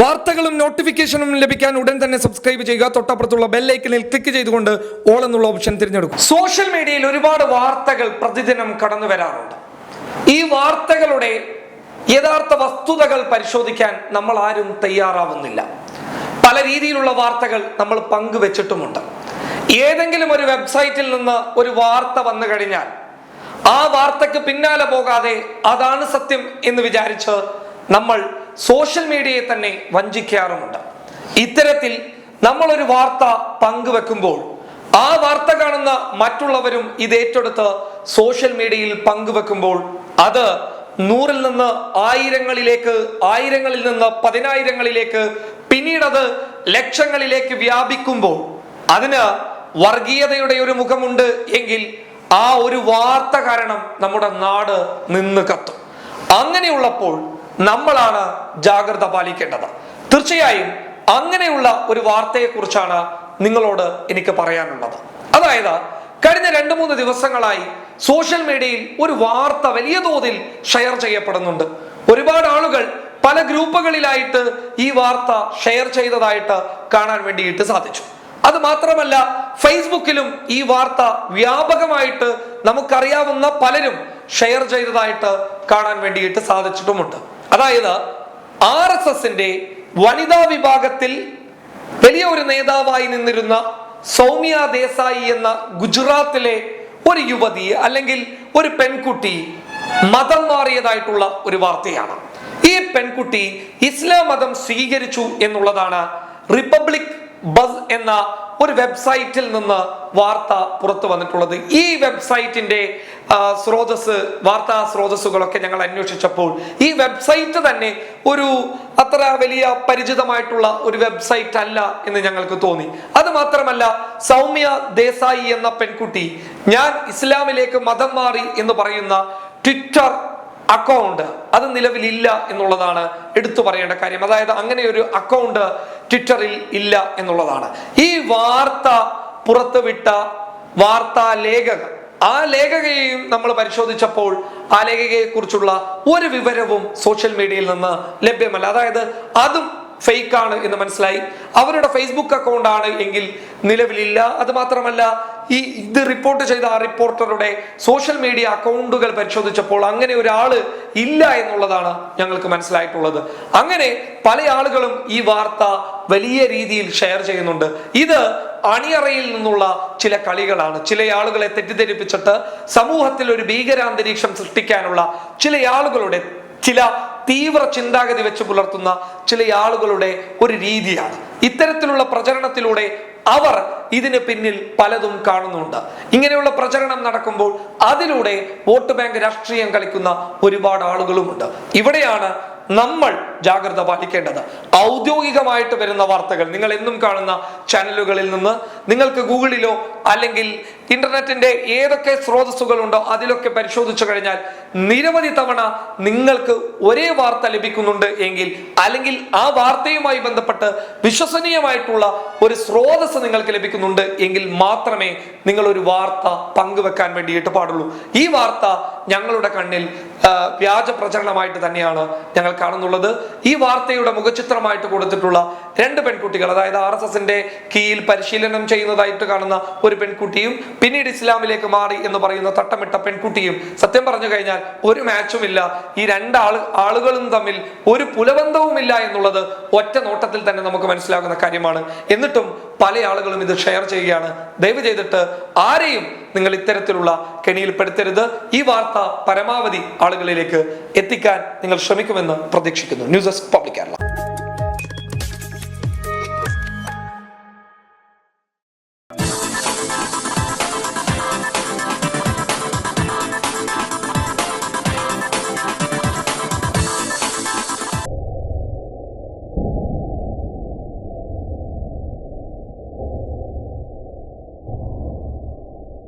വാർത്തകളും നോട്ടിഫിക്കേഷനും ലഭിക്കാൻ ഉടൻ തന്നെ സബ്സ്ക്രൈബ് ചെയ്യുക. തൊട്ടപ്പുറത്തുള്ള ബെല്ലൈക്കനിൽ ക്ലിക്ക് ചെയ്തുകൊണ്ട് ഓൾ എന്നുള്ള ഓപ്ഷൻ തിരഞ്ഞെടുക്കും. സോഷ്യൽ മീഡിയയിൽ ഒരുപാട് വാർത്തകൾ പ്രതിദിനം കടന്നു വരാറുണ്ട്. ഈ വാർത്തകളുടെ യഥാർത്ഥ വസ്തുതകൾ പരിശോധിക്കാൻ നമ്മൾ ആരും തയ്യാറാവുന്നില്ല. പല രീതിയിലുള്ള വാർത്തകൾ നമ്മൾ പങ്കുവെച്ചിട്ടുമുണ്ട്. ഏതെങ്കിലും ഒരു വെബ്സൈറ്റിൽ നിന്ന് ഒരു വാർത്ത വന്നു കഴിഞ്ഞാൽ ആ വാർത്തക്ക് പിന്നാലെ പോകാതെ അതാണ് സത്യം എന്ന് വിചാരിച്ച് നമ്മൾ സോഷ്യൽ മീഡിയയെ തന്നെ വഞ്ചിക്കാറുമുണ്ട്. ഇത്തരത്തിൽ നമ്മളൊരു വാർത്ത പങ്കുവെക്കുമ്പോൾ ആ വാർത്ത കാണുന്ന മറ്റുള്ളവരും ഇത് ഏറ്റെടുത്ത് സോഷ്യൽ മീഡിയയിൽ പങ്കുവെക്കുമ്പോൾ അത് നൂറിൽ നിന്ന് ആയിരങ്ങളിലേക്ക് ആയിരങ്ങളിൽ നിന്ന് പതിനായിരങ്ങളിലേക്ക് പിന്നീടത് ലക്ഷങ്ങളിലേക്ക് വ്യാപിക്കുമ്പോൾ അതിന് വർഗീയതയുടെ ഒരു മുഖമുണ്ട് എങ്കിൽ ആ ഒരു വാർത്ത കാരണം നമ്മുടെ നാട് നിന്ന് കത്തും. അങ്ങനെയുള്ളപ്പോൾ നമ്മളാണ് ജാഗ്രത പാലിക്കേണ്ടത്. തീർച്ചയായും അങ്ങനെയുള്ള ഒരു വാർത്തയെ കുറിച്ചാണ് നിങ്ങളോട് എനിക്ക് പറയാനുള്ളത്. അതായത് കഴിഞ്ഞ രണ്ട് മൂന്ന് ദിവസങ്ങളായി സോഷ്യൽ മീഡിയയിൽ ഒരു വാർത്ത വലിയ തോതിൽ ഷെയർ ചെയ്യപ്പെടുന്നുണ്ട്. ഒരുപാട് ആളുകൾ പല ഗ്രൂപ്പുകളിലായിട്ട് ഈ വാർത്ത ഷെയർ ചെയ്തതായിട്ട് കാണാൻ വേണ്ടിയിട്ട് സാധിച്ചു. അത് മാത്രമല്ല ഫേസ്ബുക്കിലും ഈ വാർത്ത വ്യാപകമായിട്ട് നമുക്കറിയാവുന്ന പലരും ഷെയർ ചെയ്തതായിട്ട് കാണാൻ വേണ്ടിയിട്ട് സാധിച്ചിട്ടുമുണ്ട്. അതായത് ആർ എസ് എസിന്റെ വനിതാ വിഭാഗത്തിൽ വലിയ ഒരു നേതാവായി നിന്നിരുന്ന സൗമ്യ ദേശായി എന്ന ഗുജറാത്തിലെ ഒരു യുവതി അല്ലെങ്കിൽ ഒരു പെൺകുട്ടി മതം മാറിയതായിട്ടുള്ള ഒരു വാർത്തയാണ്. ഈ പെൺകുട്ടി ഇസ്ലാം മതം സ്വീകരിച്ചു എന്നുള്ളതാണ് റിപ്പബ്ലിക് ബസ് എന്ന ഒരു വെബ്സൈറ്റിൽ നിന്ന് വാർത്ത പുറത്തു വന്നിട്ടുള്ളത്. ഈ വെബ്സൈറ്റിന്റെ സ്രോതസ് വാർത്താ സ്രോതസ്സുകളൊക്കെ ഞങ്ങൾ അന്വേഷിച്ചപ്പോൾ ഈ വെബ്സൈറ്റ് തന്നെ ഒരു അത്ര വലിയ പരിചിതമായിട്ടുള്ള ഒരു വെബ്സൈറ്റ് അല്ല എന്ന് ഞങ്ങൾക്ക് തോന്നി. അത് മാത്രമല്ല സൗമ്യ ദേശായി എന്ന പെൺകുട്ടി ഞാൻ ഇസ്ലാമിലേക്ക് മതം മാറി എന്ന് പറയുന്ന ട്വിറ്റർ അക്കൗണ്ട് അത് നിലവിലില്ല എന്നുള്ളതാണ് എടുത്തു പറയേണ്ട കാര്യം. അതായത് അങ്ങനെ ഒരു അക്കൗണ്ട് ട്വിറ്ററിൽ ഇല്ല എന്നുള്ളതാണ്. ഈ വാർത്ത പുറത്തുവിട്ട വാർത്താ ലേഖകൻ ആ ലേഖകയെയും നമ്മൾ പരിശോധിച്ചപ്പോൾ ആ ലേഖകയെ കുറിച്ചുള്ള ഒരു വിവരവും സോഷ്യൽ മീഡിയയിൽ നിന്ന് ലഭ്യമല്ല. അതായത് അതും ഫേക്ക് ആണ് എന്ന് മനസ്സിലായി. അവരുടെ ഫേസ്ബുക്ക് അക്കൗണ്ട് ആണ് എങ്കിൽ നിലവിലില്ല അത് മാത്രമല്ല ഈ ഇത് റിപ്പോർട്ട് ചെയ്ത ആ റിപ്പോർട്ടറുടെ സോഷ്യൽ മീഡിയ അക്കൗണ്ടുകൾ പരിശോധിച്ചപ്പോൾ അങ്ങനെ ഒരാൾ ഇല്ല എന്നുള്ളതാണ് ഞങ്ങൾക്ക് മനസ്സിലായിട്ടുള്ളത്. അങ്ങനെ പല ആളുകളും ഈ വാർത്ത വലിയ രീതിയിൽ ഷെയർ ചെയ്യുന്നുണ്ട്. ഇത് അണിയറയിൽ നിന്നുള്ള ചില കളികളാണ്. ചില ആളുകളെ തെറ്റിദ്ധരിപ്പിച്ചിട്ട് സമൂഹത്തിൽ ഒരു ഭീകരാന്തരീക്ഷം സൃഷ്ടിക്കാനുള്ള ചില ആളുകളുടെ ചില തീവ്ര ചിന്താഗതി വെച്ച് പുലർത്തുന്ന ചില ആളുകളുടെ ഒരു രീതിയാണ്. ഇത്തരത്തിലുള്ള പ്രചരണത്തിലൂടെ അവർ ഇതിന് പിന്നിൽ പലതും കാണുന്നുണ്ട്. ഇങ്ങനെയുള്ള പ്രചരണം നടക്കുമ്പോൾ അതിലൂടെ വോട്ട് ബാങ്ക് രാഷ്ട്രീയം കളിക്കുന്ന ഒരുപാട് ആളുകളുമുണ്ട്. ഇവിടെയാണ് നമ്മൾ ജാഗ്രത പാലിക്കേണ്ടത്. ഔദ്യോഗികമായിട്ട് വരുന്ന വാർത്തകൾ നിങ്ങൾ എന്നും കാണുന്ന ചാനലുകളിൽ നിന്ന് നിങ്ങൾക്ക് ഗൂഗിളിലോ അല്ലെങ്കിൽ ഇന്റർനെറ്റിന്റെ ഏതൊക്കെ സ്രോതസ്സുകളുണ്ടോ അതിലൊക്കെ പരിശോധിച്ചു കഴിഞ്ഞാൽ നിരവധി തവണ നിങ്ങൾക്ക് ഒരേ വാർത്ത ലഭിക്കുന്നുണ്ട് എങ്കിൽ അല്ലെങ്കിൽ ആ വാർത്തയുമായി ബന്ധപ്പെട്ട് വിശ്വസനീയമായിട്ടുള്ള ഒരു സ്രോതസ് നിങ്ങൾക്ക് ലഭിക്കുന്നുണ്ട് എങ്കിൽ മാത്രമേ നിങ്ങൾ ഒരു വാർത്ത പങ്കുവെക്കാൻ വേണ്ടിയിട്ട് പാടുള്ളൂ. ഈ വാർത്ത ഞങ്ങളുടെ കണ്ണിൽ വ്യാജ പ്രചരണമായിട്ട് തന്നെയാണ് ഞങ്ങൾ കാണുന്നുള്ളത്. ഈ വാർത്തയുടെ മുഖചിത്രമായിട്ട് കൊടുത്തിട്ടുള്ള രണ്ട് പെൺകുട്ടികൾ അതായത് ആർ എസ് എസിന്റെ കീഴിൽ പരിശീലനം ചെയ്യുന്നതായിട്ട് കാണുന്ന ഒരു പെൺകുട്ടിയും പിന്നീട് ഇസ്ലാമിലേക്ക് മാറി എന്ന് പറയുന്ന തട്ടമിട്ട പെൺകുട്ടിയും. സത്യം പറഞ്ഞു കഴിഞ്ഞാൽ ഒരു മാച്ചും ഇല്ല. ഈ രണ്ട് ആൾ ആളുകളും തമ്മിൽ ഒരു പുലബന്ധവുമില്ല എന്നുള്ളത് ഒറ്റ നോട്ടത്തിൽ തന്നെ നമുക്ക് മനസ്സിലാകുന്ന കാര്യമാണ്. എന്നിട്ടും പല ആളുകളും ഇത് ഷെയർ ചെയ്യുകയാണ്. ദയവ് ചെയ്തിട്ട് ആരെയും നിങ്ങൾ ഇത്തരത്തിലുള്ള കെണിയിൽപ്പെടുത്തരുത്. ഈ വാർത്ത പരമാവധി ആളുകളിലേക്ക് എത്തിക്കാൻ നിങ്ങൾ ശ്രമിക്കുമെന്ന് പ്രതീക്ഷിക്കുന്നു. News desk public Kerala.